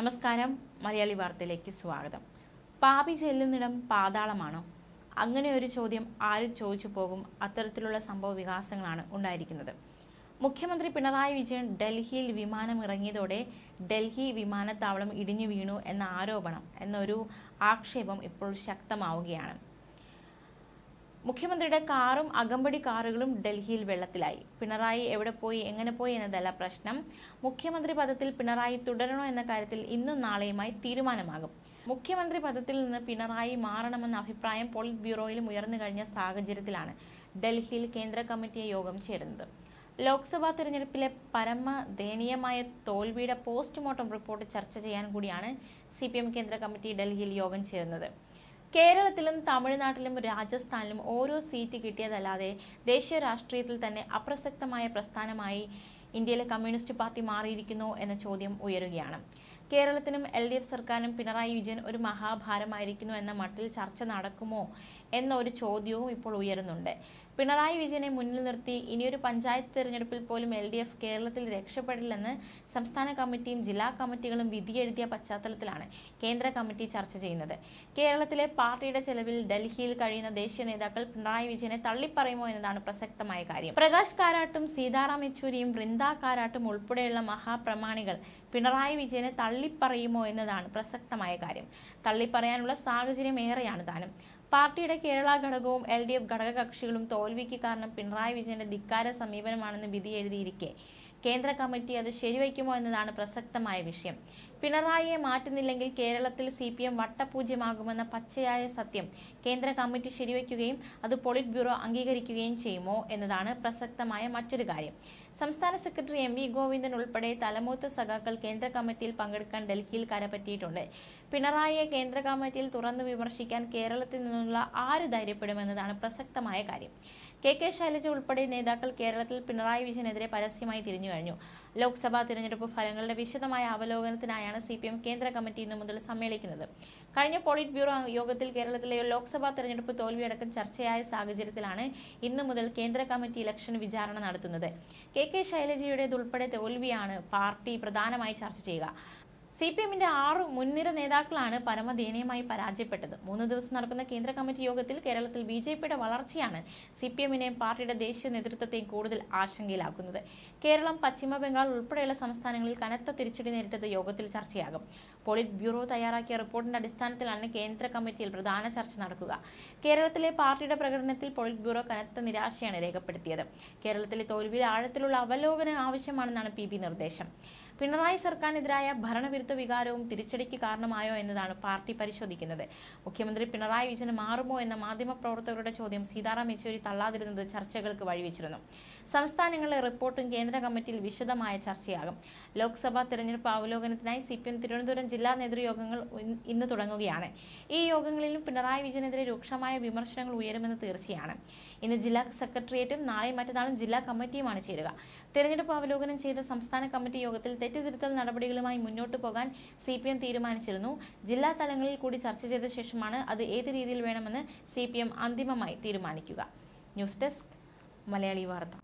നമസ്കാരം. മലയാളി വാർത്തയിലേക്ക് സ്വാഗതം. പാപി ചെല്ലുന്നിടം പാതാളമാണോ? അങ്ങനെ ഒരു ചോദ്യം ആരും ചോദിച്ചു പോകും. അത്തരത്തിലുള്ള സംഭവ വികാസങ്ങളാണ് ഉണ്ടായിരിക്കുന്നത്. മുഖ്യമന്ത്രി പിണറായി വിജയൻ ഡൽഹിയിൽ വിമാനം ഇറങ്ങിയതോടെ ഡൽഹി വിമാനത്താവളം ഇടിഞ്ഞു വീണു എന്ന ആരോപണം എന്നൊരു ആക്ഷേപം ഇപ്പോൾ ശക്തമാവുകയാണ്. മുഖ്യമന്ത്രിയുടെ കാറും അകമ്പടി കാറുകളും ഡൽഹിയിൽ വെള്ളത്തിലായി. പിണറായി എവിടെ പോയി എങ്ങനെ പോയി എന്നതല്ല പ്രശ്നം. മുഖ്യമന്ത്രി പദത്തിൽ പിണറായി തുടരണോ എന്ന കാര്യത്തിൽ ഇന്നും നാളെയുമായി തീരുമാനമാകും. മുഖ്യമന്ത്രി പദത്തിൽ നിന്ന് പിണറായി മാറണമെന്ന അഭിപ്രായം പോളിറ്റ് ബ്യൂറോയിലും ഉയർന്നു കഴിഞ്ഞ സാഹചര്യത്തിലാണ് ഡൽഹിയിൽ കേന്ദ്ര കമ്മിറ്റി യോഗം ചേരുന്നത്. ലോക്സഭാ തിരഞ്ഞെടുപ്പിലെ പരമ ദയനീയമായ തോൽവിയുടെ പോസ്റ്റ്മോർട്ടം റിപ്പോർട്ട് ചർച്ച ചെയ്യാൻ കൂടിയാണ് സി കേന്ദ്ര കമ്മിറ്റി ഡൽഹിയിൽ യോഗം ചേരുന്നത്. കേരളത്തിലും തമിഴ്നാട്ടിലും രാജസ്ഥാനിലും ഓരോ സീറ്റ് കിട്ടിയതല്ലാതെ ദേശീയ രാഷ്ട്രീയത്തിൽ തന്നെ അപ്രസക്തമായ പ്രസ്ഥാനമായി ഇന്ത്യയിലെ കമ്മ്യൂണിസ്റ്റ് പാർട്ടി മാറിയിരിക്കുന്നു എന്ന ചോദ്യം ഉയരുകയാണ്. കേരളത്തിനും എൽ ഡി എഫ് സർക്കാരിനും പിണറായി വിജയൻ ഒരു മഹാഭാരമായിരിക്കുന്നു എന്ന മട്ടിൽ ചർച്ച നടക്കുമോ എന്ന ഒരു ചോദ്യവും ഇപ്പോൾ ഉയരുന്നുണ്ട്. പിണറായി വിജയനെ മുന്നിൽ നിർത്തി ഇനിയൊരു പഞ്ചായത്ത് തെരഞ്ഞെടുപ്പിൽ പോലും എൽ ഡി എഫ് കേരളത്തിൽ രക്ഷപ്പെടില്ലെന്ന് സംസ്ഥാന കമ്മിറ്റിയും ജില്ലാ കമ്മിറ്റികളും വിധിയെഴുതിയ പശ്ചാത്തലത്തിലാണ് കേന്ദ്ര കമ്മിറ്റി ചർച്ച ചെയ്യുന്നത്. കേരളത്തിലെ പാർട്ടിയുടെ ചെലവിൽ ഡൽഹിയിൽ കഴിയുന്ന ദേശീയ നേതാക്കൾ പിണറായി വിജയനെ തള്ളിപ്പറയുമോ എന്നതാണ് പ്രസക്തമായ കാര്യം. പ്രകാശ് കാരാട്ടും സീതാറാം യെച്ചൂരിയും വൃന്ദ കാരാട്ടും ഉൾപ്പെടെയുള്ള മഹാപ്രമാണികൾ പിണറായി വിജയനെ തള്ളിപ്പറയുമോ എന്നതാണ് പ്രസക്തമായ കാര്യം. തള്ളിപ്പറയാനുള്ള സാഹചര്യം ഏറെയാണ് താനും. പാർട്ടിയുടെ കേരള ഘടകവും എൽ ഡി എഫ് ഘടകകക്ഷികളും തോൽവിക്ക് കാരണം പിണറായി വിജയന്റെ ധിക്കാര സമീപനമാണെന്ന് വിധി എഴുതിയിരിക്കെ. കേന്ദ്ര കമ്മിറ്റി അത് ശരിവയ്ക്കുമോ എന്നതാണ് പ്രസക്തമായ വിഷയം. പിണറായിയെ മാറ്റുന്നില്ലെങ്കിൽ കേരളത്തിൽ സി പി എം വട്ടപൂജ്യമാകുമെന്ന പച്ചയായ സത്യം കേന്ദ്ര കമ്മിറ്റി ശരിവയ്ക്കുകയും അത് പോളിറ്റ് ബ്യൂറോ അംഗീകരിക്കുകയും ചെയ്യുമോ എന്നതാണ് പ്രസക്തമായ മറ്റൊരു കാര്യം. സംസ്ഥാന സെക്രട്ടറി എം വി ഗോവിന്ദൻ ഉൾപ്പെടെ തലമൂത്ത സഖാക്കൾ കേന്ദ്ര കമ്മിറ്റിയിൽ പങ്കെടുക്കാൻ ഡൽഹിയിൽ കരപറ്റിയിട്ടുണ്ട്. പിണറായിയെ കേന്ദ്ര കമ്മിറ്റിയിൽ തുറന്നു വിമർശിക്കാൻ കേരളത്തിൽ നിന്നുള്ള ആര് ധൈര്യപ്പെടുമെന്നതാണ് പ്രസക്തമായ കാര്യം. കെ കെ ശൈലജ ഉൾപ്പെടെ നേതാക്കൾ കേരളത്തിൽ പിണറായി വിജയനെതിരെ പരസ്യമായി തിരിഞ്ഞു കഴിഞ്ഞു ലോക്സഭാ തിരഞ്ഞെടുപ്പ് ഫലങ്ങളുടെ വിശദമായ അവലോകനത്തിനായാണ് സി പി എം കേന്ദ്ര കമ്മിറ്റി ഇന്നു മുതൽ സമ്മേളിക്കുന്നത്. കഴിഞ്ഞ പോളിറ്റ് ബ്യൂറോ യോഗത്തിൽ കേരളത്തിലെ ലോക്സഭാ തെരഞ്ഞെടുപ്പ് തോൽവിയടക്കം ചർച്ചയായ സാഹചര്യത്തിലാണ് ഇന്നു മുതൽ കേന്ദ്ര കമ്മിറ്റി ഇലക്ഷൻ വിചാരണ നടത്തുന്നത്. കെ കെ ശൈലജയുടേതുൾപ്പെടെ തോൽവിയാണ് പാർട്ടി പ്രധാനമായി ചർച്ച ചെയ്യുക. സി പി എമ്മിന്റെ ആറ് മുൻനിര നേതാക്കളാണ് പരമദയനീയമായി പരാജയപ്പെട്ടത്. മൂന്ന് ദിവസം നടക്കുന്ന കേന്ദ്ര കമ്മിറ്റി യോഗത്തിൽ കേരളത്തിൽ ബി ജെ പിയുടെ വളർച്ചയാണ് സി പി എമ്മിനെയും പാർട്ടിയുടെ ദേശീയ നേതൃത്വത്തെയും കൂടുതൽ ആശങ്കയിലാക്കുന്നത്. കേരളം പശ്ചിമ ബംഗാൾ ഉൾപ്പെടെയുള്ള സംസ്ഥാനങ്ങളിൽ കനത്ത തിരിച്ചടി നേരിട്ടത് യോഗത്തിൽ ചർച്ചയാകും. പോളിറ്റ് ബ്യൂറോ തയ്യാറാക്കിയ റിപ്പോർട്ടിന്റെ അടിസ്ഥാനത്തിലാണ് കേന്ദ്ര കമ്മിറ്റിയിൽ പ്രധാന ചർച്ച നടക്കുക. കേരളത്തിലെ പാർട്ടിയുടെ പ്രകടനത്തിൽ പോളിറ്റ് ബ്യൂറോ കനത്ത നിരാശയാണ് രേഖപ്പെടുത്തിയത്. കേരളത്തിലെ തോൽവിയിൽ ആഴത്തിലുള്ള അവലോകനം ആവശ്യമാണെന്നാണ് പി നിർദ്ദേശം. പിണറായി സർക്കാരിനെതിരായ ഭരണവിരുദ്ധ വികാരവും തിരിച്ചടിക്ക് കാരണമായോ എന്നതാണ് പാർട്ടി പരിശോധിക്കുന്നത്. മുഖ്യമന്ത്രി പിണറായി വിജയൻ മാറുമോ എന്ന മാധ്യമപ്രവർത്തകരുടെ ചോദ്യം സീതാറാം യെച്ചൂരി തള്ളാതിരുന്നത് ചർച്ചകൾക്ക് വഴിവെച്ചിരുന്നു. സംസ്ഥാനങ്ങളിലെ റിപ്പോർട്ടും കേന്ദ്ര കമ്മിറ്റിയിൽ വിശദമായ ചർച്ചയാകും. ലോക്സഭാ തെരഞ്ഞെടുപ്പ് അവലോകനത്തിനായി സി പി തിരുവനന്തപുരം ജില്ലാ നേതൃയോഗങ്ങൾ ഇന്ന് തുടങ്ങുകയാണ്. ഈ യോഗങ്ങളിലും പിണറായി വിജയനെതിരെ രൂക്ഷമായ വിമർശനങ്ങൾ ഉയരുമെന്ന് തീർച്ചയാണ്. ഇന്ന് ജില്ലാ സെക്രട്ടേറിയറ്റും നാളെയും മറ്റന്നാളും ജില്ലാ കമ്മിറ്റിയുമാണ് ചേരുക. തെരഞ്ഞെടുപ്പ് അവലോകനം ചെയ്ത സംസ്ഥാന കമ്മിറ്റി യോഗത്തിൽ തെറ്റുതിരുത്തൽ നടപടികളുമായി മുന്നോട്ടു പോകാൻ സി പി എം തീരുമാനിച്ചിരുന്നു. ജില്ലാ തലങ്ങളിൽ കൂടി ചർച്ച ചെയ്ത ശേഷമാണ് അത് ഏത് രീതിയിൽ വേണമെന്ന് സി പി എം അന്തിമമായി തീരുമാനിക്കുക. ന്യൂസ് ഡെസ്ക് മലയാളി വാർത്ത.